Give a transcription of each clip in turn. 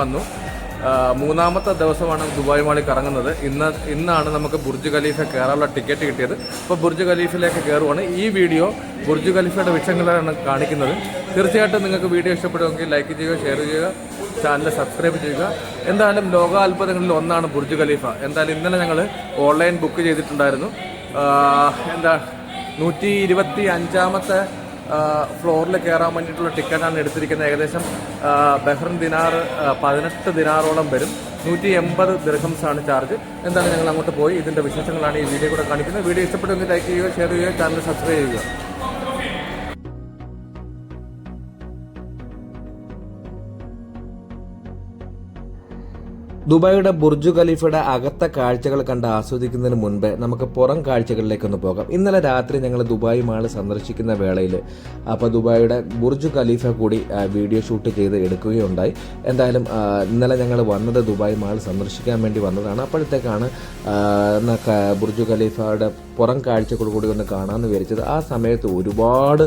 വന്നു. മൂന്നാമത്തെ ദിവസമാണ് ദുബായ് മാളിൽ കറങ്ങുന്നത്. ഇന്ന് ഇന്നാണ് നമുക്ക് ബുർജ് ഖലീഫ കയറാനുള്ള ടിക്കറ്റ് കിട്ടിയത്. അപ്പോൾ ബുർജ് ഖലീഫിലേക്ക് കയറുവാണ് ഈ വീഡിയോ ബുർജ് ഖലീഫയുടെ വിഷയങ്ങളാണ് കാണിക്കുന്നത്. തീർച്ചയായിട്ടും നിങ്ങൾക്ക് വീഡിയോ ഇഷ്ടപ്പെടുമെങ്കിൽ ലൈക്ക് ചെയ്യുക ഷെയർ ചെയ്യുക ചാനൽ സബ്സ്ക്രൈബ് ചെയ്യുക. എന്തായാലും ലോകാത്ഭുതങ്ങളിൽ ഒന്നാണ് ബുർജ് ഖലീഫ. എന്തായാലും ഇന്നലെ ഞങ്ങൾ ഓൺലൈൻ ബുക്ക് ചെയ്തിട്ടുണ്ടായിരുന്നു. എന്താ നൂറ്റി ഇരുപത്തി അഞ്ചാമത്തെ ഫ്ലോറിൽ കയറാൻ വേണ്ടിയിട്ടുള്ള ടിക്കറ്റാണ് എടുത്തിരിക്കുന്നത്. ഏകദേശം ബഹ്റിൻ ദിനാർ പതിനെട്ട് ദിനാറോളം വരും. നൂറ്റി എൺപത് ദിർഹംസാണ് ചാർജ്. എന്താണ് ഞങ്ങൾ അങ്ങോട്ട് പോയി ഇതിന്റെ വിശേഷങ്ങളാണ് ഈ വീഡിയോ കൂടെ കാണിക്കുന്നത്. വീഡിയോ ഇഷ്ടപ്പെട്ടെങ്കിൽ ലൈക്ക് ചെയ്യുക ഷെയർ ചെയ്യുക ചാനൽ സബ്സ്ക്രൈബ് ചെയ്യുക. ദുബായിയുടെ ബുർജു ഖലീഫയുടെ അകത്തെ കാഴ്ചകൾ കണ്ട് ആസ്വദിക്കുന്നതിന് മുൻപ് നമുക്ക് പുറം കാഴ്ചകളിലേക്കൊന്ന് പോകാം. ഇന്നലെ രാത്രി ഞങ്ങൾ ദുബായ് മാൾ സന്ദർശിക്കുന്ന വേളയിൽ അപ്പോൾ ദുബായിയുടെ ബുർജു ഖലീഫ കൂടി വീഡിയോ ഷൂട്ട് ചെയ്ത് എടുക്കുകയുണ്ടായി. എന്തായാലും ഇന്നലെ ഞങ്ങൾ വന്നത് ദുബായ് മാൾ സന്ദർശിക്കാൻ വേണ്ടി വന്നതാണ്. അപ്പോഴത്തേക്കാണ് ബുർജു ഖലീഫയുടെ പുറം കാഴ്ചകൾ കൂടി ഒന്ന് കാണാമെന്ന് വിചാരിച്ചത്. ആ സമയത്ത് ഒരുപാട്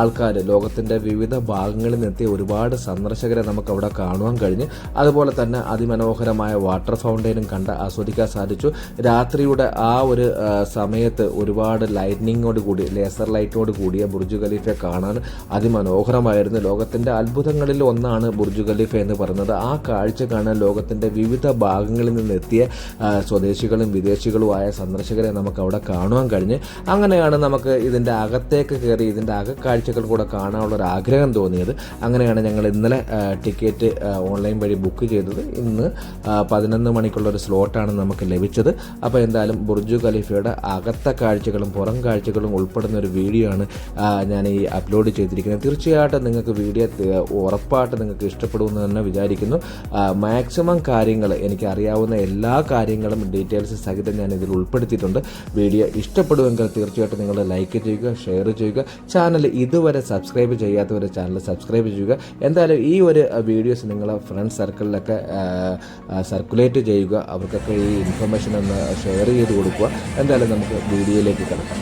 ആൾക്കാർ ലോകത്തിന്റെ വിവിധ ഭാഗങ്ങളിൽ നിന്നെത്തിയ ഒരുപാട് സന്ദർശകരെ നമുക്ക് അവിടെ കാണുവാൻ കഴിഞ്ഞ്. അതുപോലെ തന്നെ അതിമനോഹരമായ വാട്ടർ ഫൗണ്ടൈനും കണ്ട് ആസ്വദിക്കാൻ സാധിച്ചു. രാത്രിയുടെ ആ ഒരു സമയത്ത് ഒരുപാട് ലൈറ്റിനിങ്ങോട് കൂടി ലേസർ ലൈറ്റിനോട് കൂടിയ ബുർജു ഖലീഫ കാണാൻ അതിമനോഹരമായിരുന്നു. ലോകത്തിന്റെ അത്ഭുതങ്ങളിൽ ഒന്നാണ് ബുർജു ഖലീഫ എന്ന് പറയുന്നത്. ആ കാഴ്ച കാണാൻ ലോകത്തിന്റെ വിവിധ ഭാഗങ്ങളിൽ നിന്നെത്തിയ സ്വദേശികളും വിദേശികളുമായ സന്ദർശകരെ നമുക്ക് അവിടെ കാണുവാൻ കഴിഞ്ഞ് അങ്ങനെയാണ് നമുക്ക് ഇതിന്റെ അകത്തേക്ക് കയറി ഇതിന്റെ അകക്കാഴ്ചകൾ കൂടെ കാണാനുള്ള ഒരു ആഗ്രഹം തോന്നിയത്. അങ്ങനെയാണ് ഞങ്ങൾ ഇന്നലെ ടിക്കറ്റ് ഓൺലൈൻ വഴി ബുക്ക് ചെയ്തത്. ഇന്ന് പതിനൊന്ന് മണിക്കുള്ള ഒരു സ്ലോട്ടാണ് നമുക്ക് ലഭിച്ചത്. അപ്പോൾ എന്തായാലും ബുർജു ഖലീഫയുടെ അകത്ത കാഴ്ചകളും പുറം കാഴ്ചകളും ഉൾപ്പെടുന്ന ഒരു വീഡിയോ ആണ് ഞാൻ ഈ അപ്ലോഡ് ചെയ്തിരിക്കുന്നത്. തീർച്ചയായിട്ടും നിങ്ങൾക്ക് വീഡിയോ ഉറപ്പായിട്ട് നിങ്ങൾക്ക് ഇഷ്ടപ്പെടുമെന്ന് തന്നെ വിചാരിക്കുന്നു. മാക്സിമം കാര്യങ്ങൾ എനിക്ക് അറിയാവുന്ന എല്ലാ കാര്യങ്ങളും ഡീറ്റെയിൽസ് സഹിതം ഞാൻ ഇതിൽ ഉൾപ്പെടുത്തിയിട്ടുണ്ട്. വീഡിയോ ഇഷ്ടപ്പെടുമെങ്കിൽ തീർച്ചയായിട്ടും നിങ്ങൾ ലൈക്ക് ചെയ്യുക ഷെയർ ചെയ്യുക. ചാനൽ ഇതുവരെ സബ്സ്ക്രൈബ് ചെയ്യാത്തവർ ചാനൽ സബ്സ്ക്രൈബ് ചെയ്യുക. എന്തായാലും ഈ ഒരു വീഡിയോസ് നിങ്ങൾ ഫ്രണ്ട് സർക്കിളിലൊക്കെ സർക്കുലേറ്റ് ചെയ്യുക. അവർക്കൊക്കെ ഈ ഇൻഫർമേഷൻ ഒന്ന് ഷെയർ ചെയ്ത് കൊടുക്കുക. എന്തായാലും നമുക്ക് വീഡിയോയിലേക്ക് കിടക്കാം.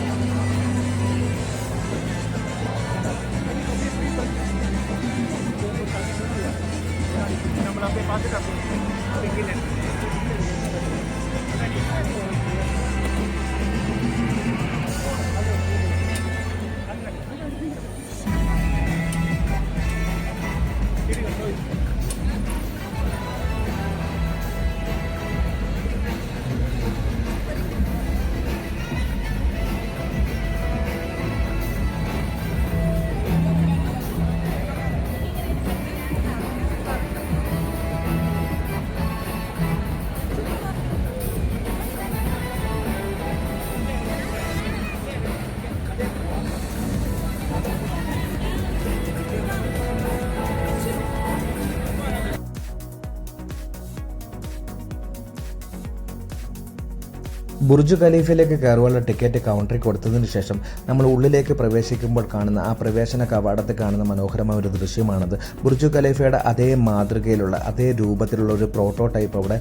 ബുർജ് ഖലീഫയിലേക്ക് കയറുവാനുള്ള ടിക്കറ്റ് കൗണ്ടറിൽ കൊടുത്തതിന് ശേഷം നമ്മൾ ഉള്ളിലേക്ക് പ്രവേശിക്കുമ്പോൾ കാണുന്ന ആ പ്രവേശന കവാടത്തിൽ കാണുന്ന മനോഹരമായ ഒരു ദൃശ്യമാണത്. ബുർജു ഖലീഫയുടെ അതേ മാതൃകയിലുള്ള അതേ രൂപത്തിലുള്ള ഒരു പ്രോട്ടോടൈപ്പ് അവിടെ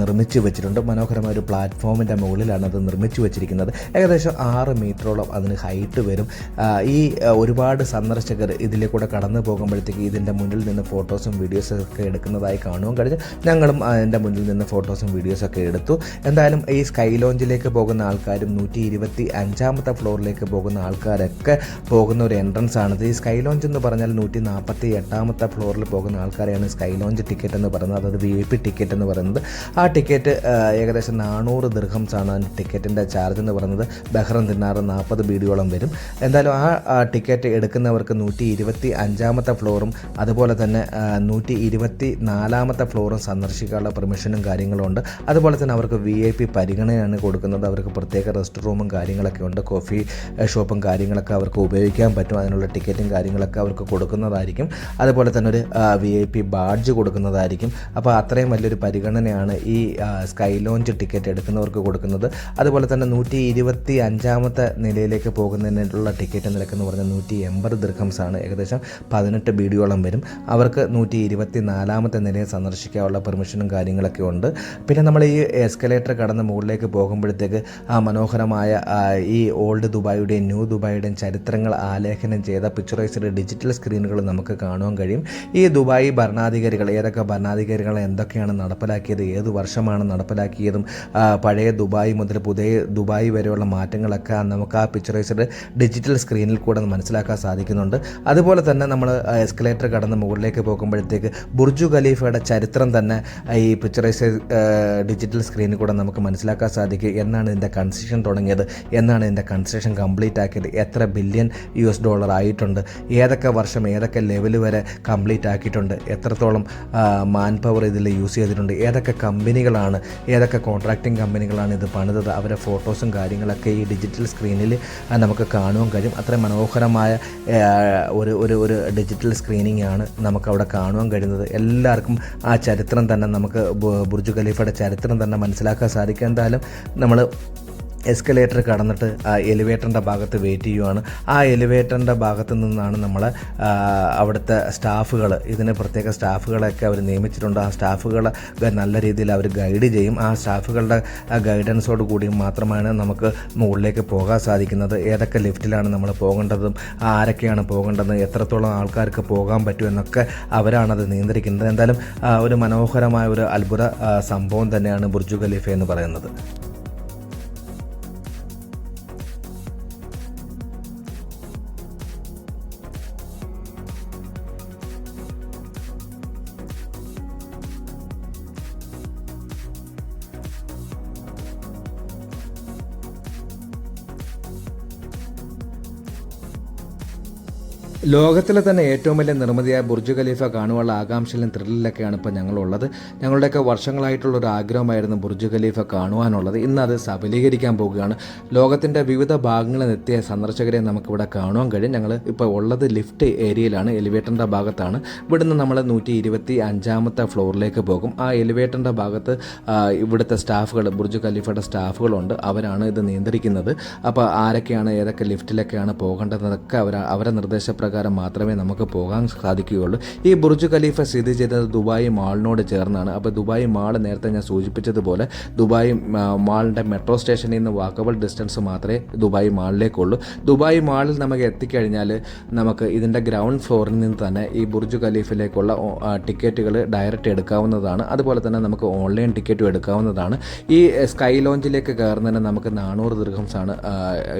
നിർമ്മിച്ചു വെച്ചിട്ടുണ്ട്. മനോഹരമായ ഒരു പ്ലാറ്റ്ഫോമിന്റെ മുകളിലാണ് അത് നിർമ്മിച്ചു വെച്ചിരിക്കുന്നത്. ഏകദേശം ആറ് മീറ്ററോളം അതിന് ഹൈറ്റ് വരും. ഈ ഒരുപാട് സന്ദർശകർ ഇതിലെ കൂടെ കടന്നു പോകുമ്പോഴത്തേക്ക് ഇതിന്റെ മുന്നിൽ നിന്ന് ഫോട്ടോസും വീഡിയോസും ഒക്കെ എടുക്കുന്നതായി കാണുവാൻ കഴിഞ്ഞു. ഞങ്ങളും അതിന്റെ മുന്നിൽ നിന്ന് ഫോട്ടോസും വീഡിയോസൊക്കെ എടുത്തു. എന്തായാലും ഈ സ്കൈ ലോഞ്ചിലേക്ക് പോകുന്ന ആൾക്കാരും നൂറ്റി ഇരുപത്തി അഞ്ചാമത്തെ ഫ്ലോറിലേക്ക് പോകുന്ന ആൾക്കാരൊക്കെ പോകുന്ന ഒരു എൻട്രൻസ് ആണിത് ഈ സ്കൈ ലോഞ്ച് എന്ന് പറഞ്ഞാൽ നൂറ്റി നാൽപ്പത്തി എട്ടാമത്തെ ഫ്ലോറിൽ പോകുന്ന ആൾക്കാരെയാണ് സ്കൈ ലോഞ്ച് ടിക്കറ്റ് എന്ന് പറയുന്നത്. അതായത് വി ഐ പി ടിക്കറ്റ് എന്ന് പറയുന്നത്. ആ ടിക്കറ്റ് ഏകദേശം നാനൂറ് ദീർഘംസാണ് ടിക്കറ്റിന്റെ ചാർജ് എന്ന് പറയുന്നത്. ബഹ്റൻ ദിനാറ് നാൽപ്പത് ബീഡിയോളം വരും. എന്തായാലും ആ ടിക്കറ്റ് എടുക്കുന്നവർക്ക് നൂറ്റി ഇരുപത്തി അഞ്ചാമത്തെ ഫ്ലോറും അതുപോലെ തന്നെ നൂറ്റി ഇരുപത്തി നാലാമത്തെ ഫ്ലോറും സന്ദർശിക്കാനുള്ള പെർമിഷനും കാര്യങ്ങളും ഉണ്ട്. അതുപോലെ തന്നെ അവർക്ക് വി ഐ പി പരിഗണനയാണ് കൊടുക്കുന്നത് അവർക്ക് പ്രത്യേക റെസ്റ്റ് റൂമും കാര്യങ്ങളൊക്കെ ഉണ്ട്. കോഫി ഷോപ്പും കാര്യങ്ങളൊക്കെ അവർക്ക് ഉപയോഗിക്കാൻ പറ്റും. അതിനുള്ള ടിക്കറ്റും കാര്യങ്ങളൊക്കെ അവർക്ക് കൊടുക്കുന്നതായിരിക്കും. അതുപോലെ തന്നെ ഒരു വി ഐ പി ബാഡ്ജ് കൊടുക്കുന്നതായിരിക്കും. അപ്പോൾ അത്രയും വലിയൊരു പരിഗണനയാണ് ഈ സ്കൈ ലോഞ്ച് ടിക്കറ്റ് എടുക്കുന്നവർക്ക് കൊടുക്കുന്നത്. അതുപോലെ തന്നെ നൂറ്റി ഇരുപത്തി അഞ്ചാമത്തെ നിലയിലേക്ക് പോകുന്നതിനുള്ള ടിക്കറ്റ് നിരക്കെന്ന് പറഞ്ഞാൽ നൂറ്റി എൺപത് ദീർഘംസാണ് ഏകദേശം പതിനെട്ട് ബീഡിയോളം വരും. അവർക്ക് നൂറ്റി ഇരുപത്തി നാലാമത്തെ നിലയെ സന്ദർശിക്കാനുള്ള പെർമിഷനും കാര്യങ്ങളൊക്കെ ഉണ്ട്. പിന്നെ നമ്മൾ ഈ എസ്കലേറ്റർ കടന്ന് മുകളിലേക്ക് പോകുമ്പോൾ പോകുമ്പോഴത്തേക്ക് ആ മനോഹരമായ ഈ ഓൾഡ് ദുബായിയുടെയും ന്യൂ ദുബായിയുടെയും ചരിത്രങ്ങൾ ആലേഖനം ചെയ്ത പിക്ചറൈസ്ഡ് ഡിജിറ്റൽ സ്ക്രീനുകൾ നമുക്ക് കാണുവാൻ കഴിയും. ഈ ദുബായ് ഭരണാധികാരികൾ ഏതൊക്കെ ഭരണാധികാരികൾ എന്തൊക്കെയാണ് നടപ്പിലാക്കിയത് ഏത് വർഷമാണ് നടപ്പിലാക്കിയതും പഴയ ദുബായ് മുതൽ പുതിയ ദുബായ് വരെയുള്ള മാറ്റങ്ങളൊക്കെ നമുക്ക് ആ പിക്ചറൈസ്ഡ് ഡിജിറ്റൽ സ്ക്രീനിൽ കൂടെ മനസ്സിലാക്കാൻ സാധിക്കുന്നുണ്ട്. അതുപോലെ തന്നെ നമ്മൾ എസ്കലേറ്റർ കടന്ന് മുകളിലേക്ക് പോകുമ്പോഴത്തേക്ക് ബുർജു ഖലീഫയുടെ ചരിത്രം തന്നെ ഈ പിക്ചറൈസ് ഡിജിറ്റൽ സ്ക്രീനിൽ കൂടെ നമുക്ക് മനസ്സിലാക്കാൻ സാധിക്കും. എന്നാണ് ഇതിന്റെ കൺസ്ട്രക്ഷൻ തുടങ്ങിയത് എന്നാണ് ഇതിന്റെ കൺസ്ട്രക്ഷൻ കംപ്ലീറ്റ് ആക്കിയത് എത്ര ബില്യൺ യു എസ് ഡോളർ ആയിട്ടുണ്ട് ഏതൊക്കെ വർഷം ഏതൊക്കെ ലെവൽ വരെ കംപ്ലീറ്റ് ആക്കിയിട്ടുണ്ട് എത്രത്തോളം മാൻ പവർ ഇതിൽ യൂസ് ചെയ്തിട്ടുണ്ട് ഏതൊക്കെ കമ്പനികളാണ് ഏതൊക്കെ കോൺട്രാക്റ്റിംഗ് കമ്പനികളാണ് ഇത് പണിതത് അവരുടെ ഫോട്ടോസും കാര്യങ്ങളൊക്കെ ഈ ഡിജിറ്റൽ സ്ക്രീനിൽ നമുക്ക് കാണുവാൻ കഴിയും. അത്ര മനോഹരമായ ഒരു ഒരു ഒരു ഡിജിറ്റൽ സ്ക്രീനിങ് ആണ് നമുക്ക് അവിടെ കാണുവാൻ കഴിയുന്നത്. എല്ലാവർക്കും ആ ചരിത്രം തന്നെ നമുക്ക് ബുർജ് ഖലീഫയുടെ ചരിത്രം തന്നെ മനസ്സിലാക്കാൻ സാധിക്കും. എന്തായാലും നമ്മൾ എസ്കലേറ്റർ കടന്നിട്ട് ആ എലിവേറ്ററിന്റെ ഭാഗത്ത് വെയിറ്റ് ചെയ്യുവാണ്. ആ എലിവേറ്ററിന്റെ ഭാഗത്ത് നിന്നാണ് നമ്മൾ അവിടുത്തെ സ്റ്റാഫുകൾ ഇതിന് പ്രത്യേക സ്റ്റാഫുകളൊക്കെ അവർ നിയമിച്ചിട്ടുണ്ട്. ആ സ്റ്റാഫുകൾ നല്ല രീതിയിൽ അവർ ഗൈഡ് ചെയ്യും. ആ സ്റ്റാഫുകളുടെ ഗൈഡൻസോട് കൂടി മാത്രമാണ് നമുക്ക് മുകളിലേക്ക് പോകാൻ സാധിക്കുന്നത്. ഏതൊക്കെ ലിഫ്റ്റിലാണ് നമ്മൾ പോകേണ്ടതും ആരൊക്കെയാണ് പോകേണ്ടത് എത്രത്തോളം ആൾക്കാർക്ക് പോകാൻ പറ്റും എന്നൊക്കെ അവരാണത് നിയന്ത്രിക്കുന്നത്. എന്തായാലും ഒരു മനോഹരമായ ഒരു അത്ഭുത സംഭവം തന്നെയാണ് ബുർജു ഖലീഫ എന്ന് പറയുന്നത്. ലോകത്തിലെ തന്നെ ഏറ്റവും വലിയ നിർമ്മിതിയായ ബുർജ് ഖലീഫ കാണുവാനുള്ള ആകാംക്ഷയിലും ത്രില്ലിലൊക്കെയാണ് ഇപ്പോൾ ഞങ്ങളുള്ളത്. ഞങ്ങളുടെയൊക്കെ വർഷങ്ങളായിട്ടുള്ള ഒരു ആഗ്രഹമായിരുന്നു ബുർജ് ഖലീഫ കാണുവാനുള്ളത്. ഇന്ന് അത് സഫലീകരിക്കാൻ പോവുകയാണ്. ലോകത്തിന്റെ വിവിധ ഭാഗങ്ങളിൽ എത്തിയ സന്ദർശകരെ നമുക്കിവിടെ കാണുവാൻ കഴിയും. ഞങ്ങൾ ഇപ്പോൾ ഉള്ളത് ലിഫ്റ്റ് ഏരിയയിലാണ്. എലിവേറ്ററിന്റെ ഭാഗത്താണ്. ഇവിടുന്ന് നമ്മൾ നൂറ്റി ഇരുപത്തി അഞ്ചാമത്തെ ഫ്ലോറിലേക്ക് പോകും. ആ എലിവേറ്ററിന്റെ ഭാഗത്ത് ഇവിടുത്തെ സ്റ്റാഫുകൾ ബുർജ് ഖലീഫയുടെ സ്റ്റാഫുകളുണ്ട്. അവരാണ് ഇത് നിയന്ത്രിക്കുന്നത്. അപ്പോൾ ആരൊക്കെയാണ് ഏതൊക്കെ ലിഫ്റ്റിലൊക്കെയാണ് പോകേണ്ടതെന്നൊക്കെ അവർ അവരെ നിർദ്ദേശപ്രകാരം മാത്രമേ നമുക്ക് പോകാൻ സാധിക്കുകയുള്ളൂ. ഈ ബുർജ് ഖലീഫ സ്ഥിതി ചെയ്തത് ദുബായ് മാളിനോട് ചേർന്നാണ്. അപ്പോൾ ദുബായ് മാൾ നേരത്തെ ഞാൻ സൂചിപ്പിച്ചതുപോലെ ദുബായ് മാളിന്റെ മെട്രോ സ്റ്റേഷനിൽ നിന്ന് വാക്കബിൾ ഡിസ്റ്റൻസ് മാത്രമേ ദുബായ് മാളിലേക്കുള്ളൂ. ദുബായ് മാളിൽ നമുക്ക് എത്തിക്കഴിഞ്ഞാൽ നമുക്ക് ഇതിന്റെ ഗ്രൗണ്ട് ഫ്ലോറിൽ നിന്ന് തന്നെ ഈ ബുർജ് ഖലീഫിലേക്കുള്ള ടിക്കറ്റുകൾ ഡയറക്റ്റ് എടുക്കാവുന്നതാണ്. അതുപോലെ തന്നെ നമുക്ക് ഓൺലൈൻ ടിക്കറ്റും എടുക്കാവുന്നതാണ്. ഈ സ്കൈ ലോഞ്ചിലേക്ക് കയറുന്നതിന് നമുക്ക് നാനൂറ് ദീർഘംസാണ്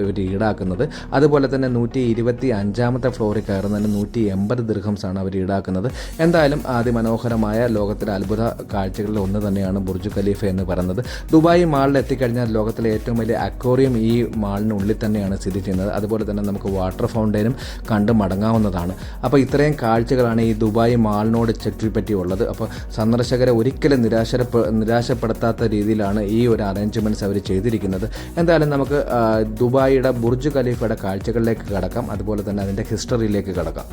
ഇവർ ഈടാക്കുന്നത്. അതുപോലെ തന്നെ നൂറ്റി ഇരുപത്തി അഞ്ചാമത്തെ ഫ്ലോറിൽ കയറുന്നതിന് നൂറ്റി എൺപത് ദീർഘംസാണ് അവർ ഈടാക്കുന്നത്. എന്തായാലും അതിമനോഹരമായ ലോകത്തിലെ അത്ഭുത കാഴ്ചകളിൽ ഒന്ന് തന്നെയാണ് ബുർജ് ഖലീഫ എന്ന് പറയുന്നത്. ദുബായ് മാളിൽ എത്തിക്കഴിഞ്ഞാൽ ലോകത്തിലെ ഏറ്റവും വലിയ അക്വേറിയം ഈ മാളിനുള്ളിൽ തന്നെയാണ് സ്ഥിതി ചെയ്യുന്നത്. അതുപോലെ തന്നെ നമുക്ക് വാട്ടർ ഫൗണ്ടൈനും കണ്ട് മടങ്ങാവുന്നതാണ്. അപ്പോൾ ഇത്രയും കാഴ്ചകളാണ് ഈ ദുബായ് മാളിനോട് ചുറ്റിപ്പറ്റിയുള്ളത്. അപ്പോൾ സന്ദർശകരെ ഒരിക്കലും നിരാശ നിരാശപ്പെടുത്താത്ത രീതിയിലാണ് ഈ ഒരു അറേഞ്ച്മെന്റ്സ് അവർ ചെയ്തിരിക്കുന്നത്. എന്തായാലും നമുക്ക് ദുബായിയുടെ ബുർജ് ഖലീഫയുടെ കാഴ്ചകളിലേക്ക് കടക്കാം. അതുപോലെ തന്നെ അതിന്റെ ഹിസ്റ്ററിയിലേക്ക് കടക്കാം.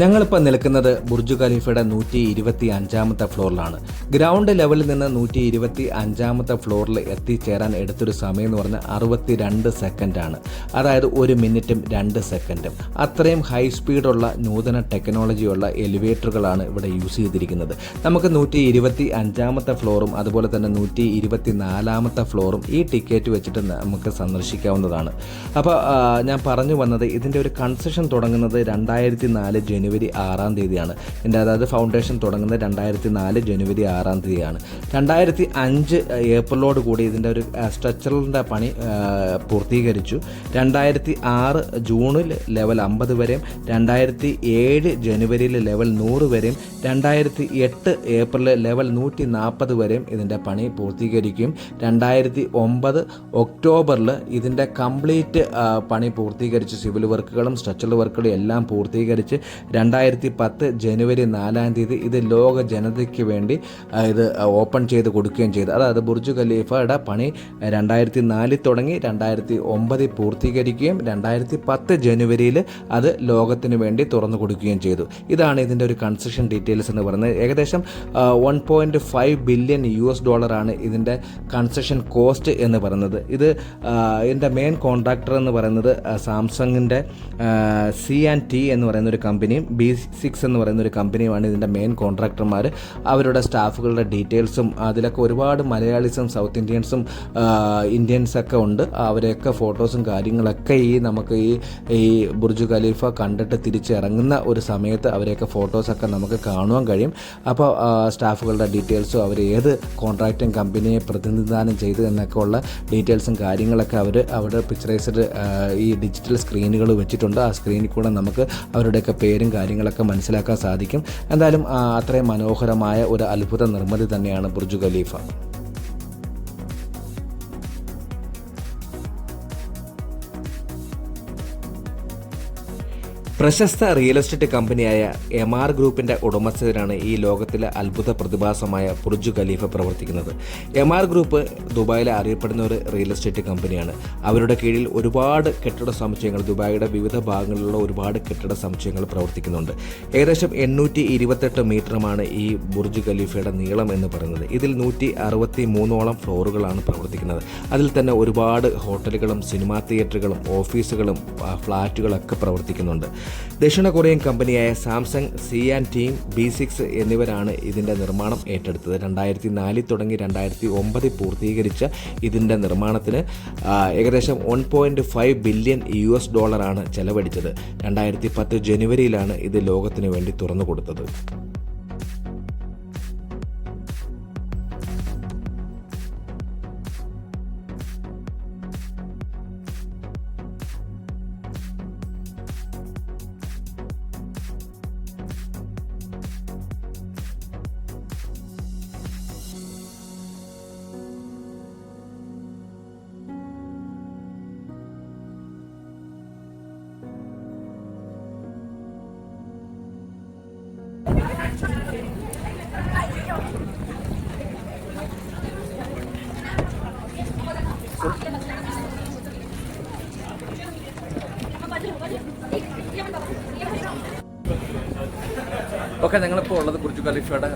ഞങ്ങളിപ്പോൾ നിൽക്കുന്നത് ബുർജു ഖലീഫയുടെ നൂറ്റി ഇരുപത്തി അഞ്ചാമത്തെ ഫ്ലോറിലാണ്. ഗ്രൗണ്ട് ലെവലിൽ നിന്ന് നൂറ്റി ഇരുപത്തി അഞ്ചാമത്തെ ഫ്ലോറിൽ എത്തിച്ചേരാൻ എടുത്തൊരു സമയം എന്ന് പറഞ്ഞാൽ അറുപത്തി രണ്ട് സെക്കൻഡാണ്. അതായത് ഒരു മിനിറ്റും രണ്ട് സെക്കൻഡും. അത്രയും ഹൈ സ്പീഡുള്ള നൂതന ടെക്നോളജിയുള്ള എലിവേറ്ററുകളാണ് ഇവിടെ യൂസ് ചെയ്തിരിക്കുന്നത്. നമുക്ക് നൂറ്റി ഇരുപത്തി അഞ്ചാമത്തെ ഫ്ലോറും അതുപോലെ തന്നെ നൂറ്റി ഇരുപത്തി നാലാമത്തെ ഫ്ലോറും ഈ ടിക്കറ്റ് വെച്ചിട്ട് നമുക്ക് സന്ദർശിക്കാവുന്നതാണ്. അപ്പോൾ ഞാൻ പറഞ്ഞു വന്നത് ഇതിന്റെ ഒരു കൺസെഷൻ തുടങ്ങുന്നത് രണ്ടായിരത്തി നാല് ജനുവരി ആറാം തീയതിയാണ്. എന്റെ അതായത് ഫൗണ്ടേഷൻ തുടങ്ങുന്നത് രണ്ടായിരത്തി നാല് ജനുവരി ആറാം തീയതിയാണ്. രണ്ടായിരത്തി അഞ്ച് ഏപ്രിലോട് കൂടി ഇതിന്റെ ഒരു സ്ട്രക്ചറിന്റെ പണി പൂർത്തീകരിച്ചു. രണ്ടായിരത്തി ആറ് ജൂണിൽ ലെവൽ അമ്പത് വരെയും രണ്ടായിരത്തി ഏഴ് ജനുവരിയിൽ ലെവൽ നൂറ് വരെയും രണ്ടായിരത്തി എട്ട് ഏപ്രിൽ ലെവൽ നൂറ്റി നാൽപ്പത് വരെയും ഇതിന്റെ പണി പൂർത്തീകരിക്കുകയും രണ്ടായിരത്തി ഒമ്പത് ഒക്ടോബറിൽ ഇതിന്റെ കംപ്ലീറ്റ് പണി പൂർത്തീകരിച്ച് സിവിൽ വർക്കുകളും സ്ട്രക്ചറൽ വർക്കുകളും എല്ലാം പൂർത്തീകരിച്ച് രണ്ടായിരത്തി പത്ത് ജനുവരി നാലാം തീയതി ഇത് ലോക ജനതയ്ക്ക് വേണ്ടി ഇത് ഓപ്പൺ ചെയ്ത് കൊടുക്കുകയും ചെയ്തു. അതായത് ബുർജ് ഖലീഫയുടെ പണി രണ്ടായിരത്തി നാലിൽ തുടങ്ങി രണ്ടായിരത്തി ഒമ്പതിൽ പൂർത്തീകരിക്കുകയും രണ്ടായിരത്തി പത്ത് ജനുവരിയിൽ അത് ലോകത്തിന് വേണ്ടി തുറന്നു കൊടുക്കുകയും ചെയ്തു. ഇതാണ് ഇതിന്റെ ഒരു കൺസ്ട്രക്ഷൻ ഡീറ്റെയിൽസ് എന്ന് പറയുന്നത്. ഏകദേശം one point five billion U S ഡോളറാണ് ഇതിന്റെ കൺസ്ട്രക്ഷൻ കോസ്റ്റ് എന്ന് പറയുന്നത്. ഇത് ഇതിന്റെ മെയിൻ കോൺട്രാക്ടർ എന്ന് പറയുന്നത് സാംസങ്ങിന്റെ സി ആൻഡ് ടി എന്ന് പറയുന്ന ഒരു കമ്പനിയും ബി സിക്സ് എന്ന് പറയുന്ന ഒരു കമ്പനിയുമാണ് ഇതിന്റെ മെയിൻ കോൺട്രാക്ടർമാർ അവരുടെ സ്റ്റാഫുകളുടെ ഡീറ്റെയിൽസും അതിലൊക്കെ ഒരുപാട് മലയാളീസും സൗത്ത് ഇന്ത്യൻസും ഇന്ത്യൻസൊക്കെ ഉണ്ട്. അവരെയൊക്കെ ഫോട്ടോസും കാര്യങ്ങളൊക്കെ ഈ നമുക്ക് ഈ ഈ ബുർജ് ഖലീഫ കണ്ടിട്ട് തിരിച്ചിറങ്ങുന്ന ഒരു സമയത്ത് അവരെയൊക്കെ ഫോട്ടോസൊക്കെ നമുക്ക് കാണുവാൻ കഴിയും. അപ്പോൾ സ്റ്റാഫുകളുടെ ഡീറ്റെയിൽസും അവർ ഏത് കോൺട്രാക്റ്റിംഗ് കമ്പനിയെ പ്രതിനിധാനം ചെയ്തു എന്നൊക്കെ ഉള്ള ഡീറ്റെയിൽസും കാര്യങ്ങളൊക്കെ അവർ അവിടെ പിക്ചറൈസ്ഡ് ഈ ഡിജിറ്റൽ സ്ക്രീനുകൾ വെച്ചിട്ടുണ്ട്. ആ സ്ക്രീനിൽ കൂടെ നമുക്ക് അവരുടെയൊക്കെ പേരും കാര്യങ്ങളൊക്കെ മനസ്സിലാക്കാൻ സാധിക്കും. എന്തായാലും അത്രയും മനോഹരമായ ഒരു അത്ഭുത നിർമ്മിതി തന്നെയാണ് ബുർജു ഖലീഫ. പ്രശസ്ത റിയൽ എസ്റ്റേറ്റ് കമ്പനിയായ എം ആർ ഗ്രൂപ്പിന്റെ ഉടമസ്ഥതയിലാണ് ഈ ലോകത്തിലെ അത്ഭുത പ്രതിഭാസമായ ബുർജു ഖലീഫ പ്രവർത്തിക്കുന്നത്. എം ആർ ഗ്രൂപ്പ് ദുബായിലെ അറിയപ്പെടുന്ന ഒരു റിയൽ എസ്റ്റേറ്റ് കമ്പനിയാണ് അവരുടെ കീഴിൽ ഒരുപാട് കെട്ടിട സമുച്ചയങ്ങൾ ദുബായിയുടെ വിവിധ ഭാഗങ്ങളിലുള്ള ഒരുപാട് കെട്ടിട സമുച്ചയങ്ങൾ പ്രവർത്തിക്കുന്നുണ്ട്. ഏകദേശം എണ്ണൂറ്റി ഇരുപത്തെട്ട് മീറ്ററുമാണ് ഈ ബുർജ് ഖലീഫയുടെ നീളം എന്ന് പറയുന്നത്. ഇതിൽ നൂറ്റി അറുപത്തി മൂന്നോളം ഫ്ലോറുകളാണ് പ്രവർത്തിക്കുന്നത്. അതിൽ തന്നെ ഒരുപാട് ഹോട്ടലുകളും സിനിമാ തിയേറ്ററുകളും ഓഫീസുകളും ഫ്ലാറ്റുകളൊക്കെ പ്രവർത്തിക്കുന്നുണ്ട്. ദക്ഷിണ കൊറിയൻ കമ്പനിയായ Samsung C and T Besix എന്നിവരാണ് ഇതിന്റെ നിർമ്മാണം ഏറ്റെടുത്തത്. രണ്ടായിരത്തി നാലിൽ തുടങ്ങി രണ്ടായിരത്തി ഒമ്പതിൽ പൂർത്തീകരിച്ച ഇതിന്റെ നിർമ്മാണത്തിന് ഏകദേശം one point five billion U S ഡോളറാണ് ചെലവഴിച്ചത്. രണ്ടായിരത്തി പത്ത് ജനുവരിയിലാണ് ഇത് ലോകത്തിന് വേണ്ടി തുറന്നു കൊടുത്തത് ഓക്കെ ഞങ്ങളിപ്പോൾ ഉള്ളത് കുറിച്ചു ഖലീഫയുടെ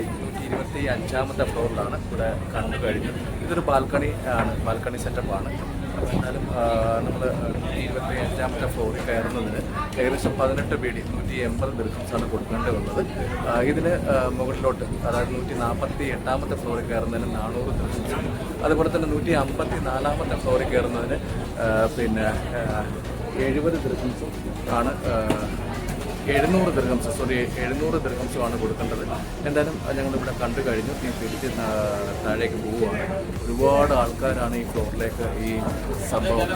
ഇരുന്നൂറ്റി ഇരുപത്തി അഞ്ചാമത്തെ ഫ്ലോറിലാണ്. ഇവിടെ കണ്ടു കഴിഞ്ഞു. ഇതൊരു ബാൽക്കണി ആണ് ബാൽക്കണി സെറ്റപ്പ് ആണ് എന്നാലും നമ്മൾ നൂറ്റി ഇരുപത്തി അഞ്ചാമത്തെ ഫ്ലോറിൽ കയറുന്നതിന് ഏകദേശം പതിനെട്ട് പേടി നൂറ്റി എൺപത് ദീർഘംസാണ് കൊടുക്കേണ്ടി വന്നത്. ഇതിന് മുകളിലോട്ട് അതായത് നൂറ്റി നാൽപ്പത്തി എട്ടാമത്തെ ഫ്ലോറിൽ കയറുന്നതിന് നാനൂറ് ദീർഘംസും അതുപോലെ തന്നെ നൂറ്റി അമ്പത്തി നാലാമത്തെ ഫ്ലോറിൽ കയറുന്നതിന് പിന്നെ എഴുപത് ദീർഘംസും ആണ് എഴുന്നൂറ് ദീർഘംസ് സോറി എഴുന്നൂറ് ആണ് കൊടുക്കേണ്ടത്. എന്തായാലും ഞങ്ങളിവിടെ കണ്ടു കഴിഞ്ഞു. ഈ തിരിച്ച് താഴേക്ക് പോവുകയാണ്. ഒരുപാട് ആൾക്കാരാണ് ഈ ഫ്ലോറിലേക്ക് ഈ സംഭവം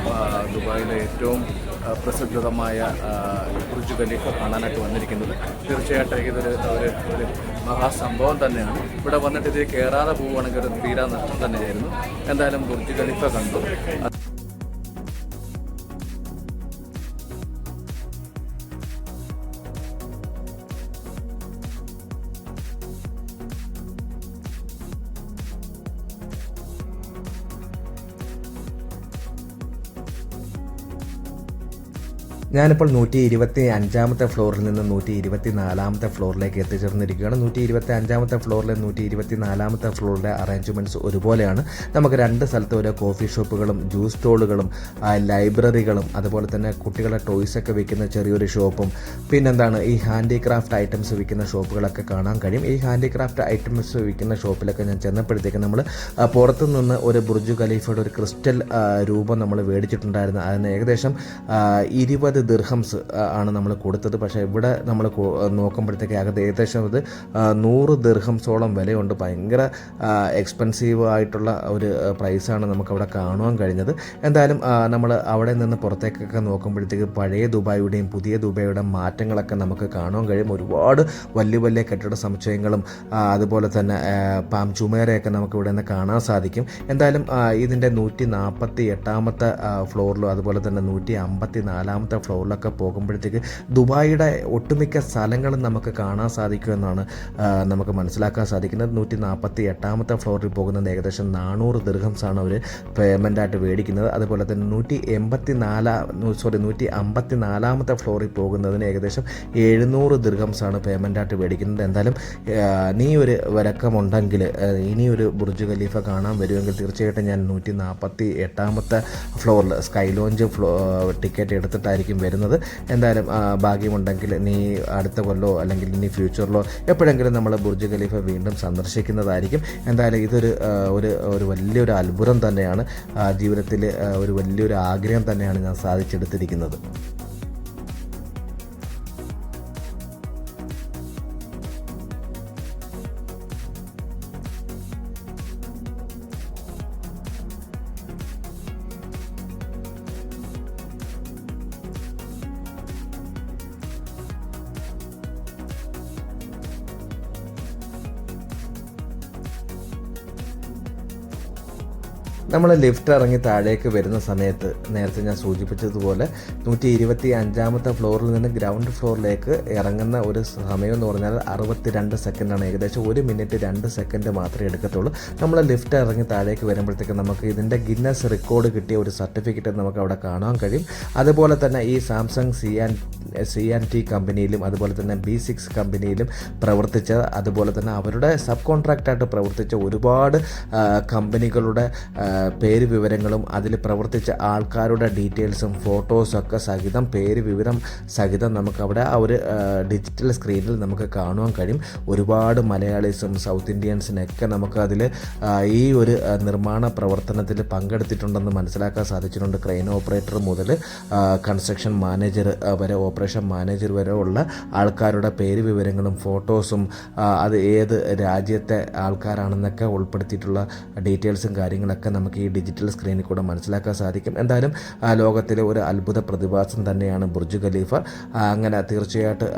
ദുബായിലെ ഏറ്റവും പ്രസിദ്ധമായ കുറിച്ച് ഖലീഫ കാണാനായിട്ട് വന്നിരിക്കുന്നത്. തീർച്ചയായിട്ടും ഇതൊരു ഒരു ഒരു മഹാസംഭവം തന്നെയാണ്. ഇവിടെ വന്നിട്ട് ഇത് കയറാതെ പോവുകയാണെങ്കിൽ ഒരു തീരാ നഷ്ടം തന്നെയായിരുന്നു. എന്തായാലും ബുർജ് ഖലീഫ കണ്ടു. ഞാനിപ്പോൾ നൂറ്റി ഇരുപത്തി അഞ്ചാമത്തെ ഫ്ലോറിൽ നിന്ന് നൂറ്റി ഇരുപത്തി നാലാമത്തെ ഫ്ലോറിലേക്ക് എത്തിച്ചേർന്നിരിക്കുകയാണ്. നൂറ്റി ഇരുപത്തി അഞ്ചാമത്തെ ഫ്ലോറിലെ നൂറ്റി ഇരുപത്തി നാലാമത്തെ ഫ്ലോറിലെ അറേഞ്ച്മെന്റ്സ് ഒരുപോലെയാണ്. നമുക്ക് രണ്ട് സ്ഥലത്ത് ഓരോ കോഫി ഷോപ്പുകളും ജ്യൂസ് സ്റ്റോളുകളും ലൈബ്രറികളും അതുപോലെ തന്നെ കുട്ടികളുടെ ടോയ്സ് ഒക്കെ വിൽക്കുന്ന ചെറിയൊരു ഷോപ്പും പിന്നെന്താണ് ഈ ഹാൻഡിക്രാഫ്റ്റ് ഐറ്റംസ് വിൽക്കുന്ന ഷോപ്പുകളൊക്കെ കാണാൻ കഴിയും. ഈ ഹാൻഡിക്രാഫ്റ്റ് ഐറ്റംസ് വിൽക്കുന്ന ഷോപ്പിലൊക്കെ ഞാൻ ചെന്നപ്പോഴത്തേക്ക് നമ്മൾ പുറത്തു നിന്ന് ഒരു ബുർജു ഖലീഫയുടെ ഒരു ക്രിസ്റ്റൽ രൂപം നമ്മൾ മേടിച്ചിട്ടുണ്ടായിരുന്നു. അതിന് ഏകദേശം ആ, ഇരുപത് ദിർഹംസ് ആണ് നമ്മൾ കൊടുത്തത്. പക്ഷേ ഇവിടെ നമ്മൾ നോക്കുമ്പോഴത്തേക്ക് അകത്ത് ഏകദേശം ഇത് നൂറ് ദിർഹംസോളം വിലയുണ്ട്. ഭയങ്കര എക്സ്പെൻസീവ് ആയിട്ടുള്ള ഒരു പ്രൈസാണ് നമുക്കവിടെ കാണുവാൻ കഴിഞ്ഞത്. എന്തായാലും നമ്മൾ അവിടെ നിന്ന് പുറത്തേക്കൊക്കെ നോക്കുമ്പോഴത്തേക്ക് പഴയ ദുബായിയുടെയും പുതിയ ദുബായിയുടെയും മാറ്റങ്ങളൊക്കെ നമുക്ക് കാണുവാൻ കഴിയും. ഒരുപാട് വലിയ വലിയ കെട്ടിട സമുച്ചയങ്ങളും അതുപോലെ തന്നെ പാം ചുമേരയൊക്കെ നമുക്ക് ഇവിടെ നിന്ന് കാണാൻ സാധിക്കും. എന്തായാലും ഇതിന്റെ നൂറ്റി നാൽപ്പത്തി എട്ടാമത്തെ ഫ്ലോറിലും അതുപോലെ തന്നെ നൂറ്റി അമ്പത്തി നാലാമത്തെ ഫ്ലോറിലൊക്കെ പോകുമ്പോഴത്തേക്ക് ദുബായിയുടെ ഒട്ടുമിക്ക സ്ഥലങ്ങളും നമുക്ക് കാണാൻ സാധിക്കുമെന്നാണ് നമുക്ക് മനസ്സിലാക്കാൻ സാധിക്കുന്നത്. നൂറ്റി നാൽപ്പത്തി എട്ടാമത്തെ ഫ്ലോറിൽ പോകുന്നത് ഏകദേശം നാനൂറ് ദീർഘംസാണ് അവർ പേയ്മെന്റായിട്ട് മേടിക്കുന്നത്. അതുപോലെ തന്നെ നൂറ്റി എൺപത്തി നാലാ സോറി നൂറ്റി അമ്പത്തി നാലാമത്തെ ഫ്ലോറിൽ പോകുന്നതിന് ഏകദേശം എഴുന്നൂറ് ദീർഘംസാണ് പേയ്മെന്റായിട്ട് മേടിക്കുന്നത്. എന്തായാലും നീ ഒരു വരക്കമുണ്ടെങ്കിൽ ഇനിയൊരു ബുർജ് ഖലീഫ കാണാൻ വരുമെങ്കിൽ തീർച്ചയായിട്ടും ഞാൻ നൂറ്റി നാൽപ്പത്തി എട്ടാമത്തെ ഫ്ലോറിൽ സ്കൈ ലോഞ്ച് ഫ്ലോ ടിക്കറ്റ് എടുത്തിട്ടായിരിക്കും വരുന്നത്. എന്തായാലും ഭാഗ്യമുണ്ടെങ്കിൽ നീ അടുത്ത കൊല്ലോ അല്ലെങ്കിൽ ഇനി ഫ്യൂച്ചറിലോ എപ്പോഴെങ്കിലും നമ്മൾ ബുർജ് ഖലീഫ വീണ്ടും സന്ദർശിക്കുന്നതായിരിക്കും. എന്തായാലും ഇതൊരു ഒരു ഒരു വലിയൊരു അത്ഭുതം തന്നെയാണ്. ജീവിതത്തിൽ ഒരു വലിയൊരു ആഗ്രഹം തന്നെയാണ് ഞാൻ സാധിച്ചെടുത്തിരിക്കുന്നത്. നമ്മൾ ലിഫ്റ്റ് ഇറങ്ങി താഴേക്ക് വരുന്ന സമയത്ത് നേരത്തെ ഞാൻ സൂചിപ്പിച്ചതുപോലെ നൂറ്റി ഇരുപത്തി അഞ്ചാമത്തെ ഫ്ലോറിൽ നിന്ന് ഗ്രൗണ്ട് ഫ്ലോറിലേക്ക് ഇറങ്ങുന്ന ഒരു സമയം എന്ന് പറഞ്ഞാൽ അറുപത്തിരണ്ട് സെക്കൻഡാണ്. ഏകദേശം ഒരു മിനിറ്റ് രണ്ട് സെക്കൻഡ് മാത്രമേ എടുക്കത്തുള്ളൂ. നമ്മൾ ലിഫ്റ്റ് ഇറങ്ങി താഴേക്ക് വരുമ്പോഴത്തേക്ക് നമുക്ക് ഇതിന്റെ ഗിന്നസ് റെക്കോർഡ് കിട്ടിയ ഒരു സർട്ടിഫിക്കറ്റ് നമുക്ക് അവിടെ കാണാൻ കഴിയും. അതുപോലെ തന്നെ ഈ Samsung C and C and T കമ്പനിയിലും അതുപോലെ തന്നെ ബി സിക്സ് കമ്പനിയിലും പ്രവർത്തിച്ച അതുപോലെ തന്നെ അവരുടെ സബ് കോൺട്രാക്റ്റായിട്ട് പ്രവർത്തിച്ച ഒരുപാട് കമ്പനികളുടെ പേര് വിവരങ്ങളും അതിൽ പ്രവർത്തിച്ച ആൾക്കാരുടെ ഡീറ്റെയിൽസും ഫോട്ടോസൊക്കെ സഹിതം പേര് വിവരം സഹിതം നമുക്കവിടെ ആ ഒരു ഡിജിറ്റൽ സ്ക്രീനിൽ നമുക്ക് കാണുവാൻ കഴിയും. ഒരുപാട് മലയാളീസും സൗത്ത് ഇന്ത്യൻസിനൊക്കെ നമുക്ക് അതിൽ ഈ ഒരു നിർമ്മാണ പ്രവർത്തനത്തിൽ പങ്കെടുത്തിട്ടുണ്ടെന്ന് മനസ്സിലാക്കാൻ സാധിച്ചിട്ടുണ്ട്. ക്രെയിൻ ഓപ്പറേറ്റർ മുതൽ കൺസ്ട്രക്ഷൻ മാനേജർ വരെ ഓപ്പറേഷൻ മാനേജർ വരെ ഉള്ള ആൾക്കാരുടെ പേര് വിവരങ്ങളും ഫോട്ടോസും അത് ഏത് രാജ്യത്തെ ആൾക്കാരാണെന്നൊക്കെ ഉൾപ്പെടുത്തിയിട്ടുള്ള ഡീറ്റെയിൽസും കാര്യങ്ങളൊക്കെ നമുക്ക് ഈ ഡിജിറ്റൽ സ്ക്രീനിൽ കൂടെ മനസ്സിലാക്കാൻ സാധിക്കും. എന്തായാലും ലോകത്തിലെ ഒരു അത്ഭുത പ്രതിഭാസം തന്നെയാണ് ബുർജ് ഖലീഫ. അങ്ങനെ തീർച്ചയായിട്ടും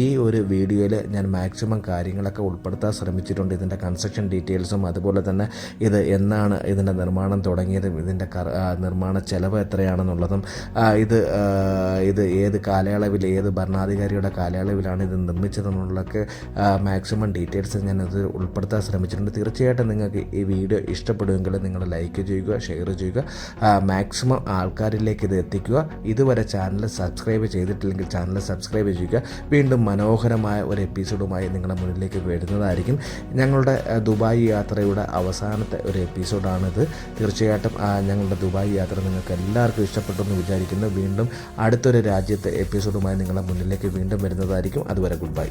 ഈ ഒരു വീഡിയോയിൽ ഞാൻ മാക്സിമം കാര്യങ്ങളൊക്കെ ഉൾപ്പെടുത്താൻ ശ്രമിച്ചിട്ടുണ്ട്. ഇതിന്റെ കൺസ്ട്രക്ഷൻ ഡീറ്റെയിൽസും അതുപോലെ തന്നെ ഇത് എന്നാണ് ഇതിന്റെ നിർമ്മാണം തുടങ്ങിയതും ഇതിന്റെ നിർമ്മാണ ചെലവ് എത്രയാണെന്നുള്ളതും ഇത് ഇത് ഏത് കാലയളവിൽ ഏത് ഭരണാധികാരിയുടെ കാലയളവിലാണ് ഇത് നിർമ്മിച്ചതെന്നുള്ളതൊക്കെ മാക്സിമം ഡീറ്റെയിൽസ് ഞാനത് ഉൾപ്പെടുത്താൻ ശ്രമിച്ചിട്ടുണ്ട്. തീർച്ചയായിട്ടും നിങ്ങൾക്ക് ഈ വീഡിയോ ഇഷ്ടപ്പെടുമെങ്കിൽ നിങ്ങൾ ലൈക്ക് ചെയ്യുക ഷെയർ ചെയ്യുക മാക്സിമം ആൾക്കാരിലേക്ക് ഇത് എത്തിക്കുക. ഇതുവരെ ചാനൽ സബ്സ്ക്രൈബ് ചെയ്തിട്ടില്ലെങ്കിൽ ചാനൽ സബ്സ്ക്രൈബ് ചെയ്യുക. വീണ്ടും മനോഹരമായ ഒരു എപ്പിസോഡുമായി നിങ്ങളുടെ മുന്നിലേക്ക് വരുന്നതായിരിക്കും. ഞങ്ങളുടെ ദുബായ് യാത്രയുടെ അവസാനത്തെ ഒരു എപ്പിസോഡാണിത് തീർച്ചയായിട്ടും ഞങ്ങളുടെ ദുബായ് യാത്ര നിങ്ങൾക്ക് എല്ലാവർക്കും ഇഷ്ടപ്പെട്ടു എന്ന് വിചാരിക്കുന്നു. വീണ്ടും അടുത്തൊരു രാജ്യത്തെ എപ്പിസോഡുമായി നിങ്ങളുടെ മുന്നിലേക്ക് വീണ്ടും വരുന്നതായിരിക്കും. അതുവരെ ഗുഡ് ബൈ